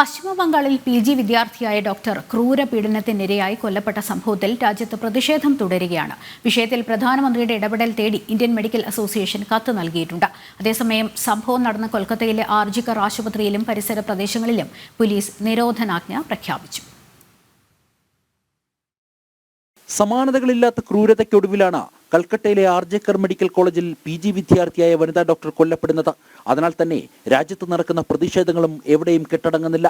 പശ്ചിമ ബംഗാളിൽ P G വിദ്യാർത്ഥിയായ doctor ക്രൂരപീഡനത്തിനിരയായി കൊല്ലപ്പെട്ട സംഭവത്തിൽ രാജ്യത്ത് പ്രതിഷേധം തുടരുകയാണ്. വിഷയത്തിൽ പ്രധാനമന്ത്രിയുടെ ഇടപെടൽ തേടി ഇന്ത്യൻ മെഡിക്കൽ അസോസിയേഷൻ കത്ത് നൽകിയിട്ടുണ്ട്. അതേസമയം സംഭവം നടന്ന കൊൽക്കത്തയിലെ ആർജിക്കർ ആശുപത്രിയിലും പരിസര പ്രദേശങ്ങളിലും പോലീസ് നിരോധനാജ്ഞ പ്രഖ്യാപിച്ചു. സമാനതകളില്ലാത്ത ക്രൂരതയ്ക്കൊടുവിലാണ് കൽക്കട്ടയിലെ ആർ ജെക്കർ മെഡിക്കൽ കോളേജിൽ പി ജി വിദ്യാർത്ഥിയായ വനിതാ ഡോക്ടർ കൊല്ലപ്പെടുന്നത്. അതിനാൽ തന്നെ രാജ്യത്ത് നടക്കുന്ന പ്രതിഷേധങ്ങളും എവിടെയും കെട്ടടങ്ങുന്നില്ല.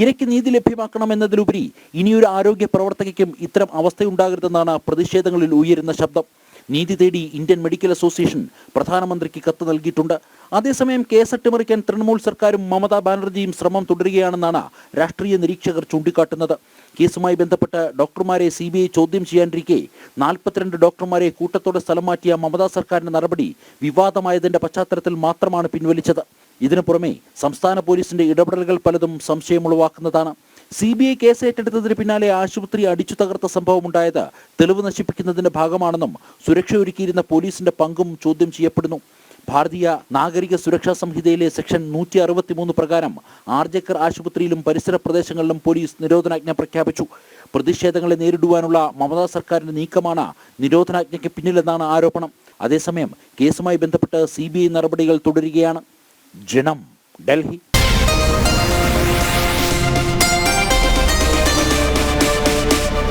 ഇരയ്ക്ക് നീതി ലഭ്യമാക്കണമെന്നതിലുപരി ഇനിയൊരു ആരോഗ്യ പ്രവർത്തകയ്ക്കും ഇത്തരം അവസ്ഥയുണ്ടാകരുതെന്നാണ് പ്രതിഷേധങ്ങളിൽ ഉയരുന്ന ശബ്ദം. നീതി തേടി ഇന്ത്യൻ മെഡിക്കൽ അസോസിയേഷൻ പ്രധാനമന്ത്രിക്ക് കത്ത് നൽകിയിട്ടുണ്ട്. അതേസമയം കേസ് അട്ടിമറിക്കാൻ തൃണമൂൽ സർക്കാരും മമതാ ബാനർജിയും ശ്രമം തുടരുകയാണെന്നാണ് രാഷ്ട്രീയ നിരീക്ഷകർ ചൂണ്ടിക്കാട്ടുന്നത്. കേസുമായി ബന്ധപ്പെട്ട് ഡോക്ടർമാരെ സി ബി ഐ ചോദ്യം ചെയ്യാനിരിക്കെ നാൽപ്പത്തിരണ്ട് ഡോക്ടർമാരെ കൂട്ടത്തോടെ സ്ഥലം മാറ്റിയ മമതാ സർക്കാരിന്റെ നടപടി വിവാദമായതിന്റെ പശ്ചാത്തലത്തിൽ മാത്രമാണ് പിൻവലിച്ചത്. ഇതിനു പുറമെ സംസ്ഥാന പോലീസിന്റെ ഇടപെടലുകൾ പലതും സംശയമുളവാക്കുന്നതാണ്. സി ബി ഐ കേസ് ഏറ്റെടുത്തതിന് പിന്നാലെ ആശുപത്രി അടിച്ചു തകർത്ത സംഭവമുണ്ടായത് തെളിവ് നശിപ്പിക്കുന്നതിന്റെ ഭാഗമാണെന്നും സുരക്ഷ ഒരുക്കിയിരുന്ന പോലീസിന്റെ പങ്കും ചോദ്യം ചെയ്യപ്പെടുന്നു. ഭാരതീയ നാഗരിക സുരക്ഷാ സംഹിതയിലെ സെക്ഷൻ നൂറ്റി അറുപത്തിമൂന്ന് പ്രകാരം ആർജക്കർ ആശുപത്രിയിലും പരിസര പ്രദേശങ്ങളിലും പോലീസ് നിരോധനാജ്ഞ പ്രഖ്യാപിച്ചു. പ്രതിഷേധങ്ങളെ നേരിടുവാനുള്ള മമതാ സർക്കാരിന്റെ നീക്കമാണ് നിരോധനാജ്ഞയ്ക്ക് പിന്നിലെന്നാണ് ആരോപണം. അതേസമയം കേസുമായി ബന്ധപ്പെട്ട് സി നടപടികൾ തുടരുകയാണ്. ജനം ഡൽഹി.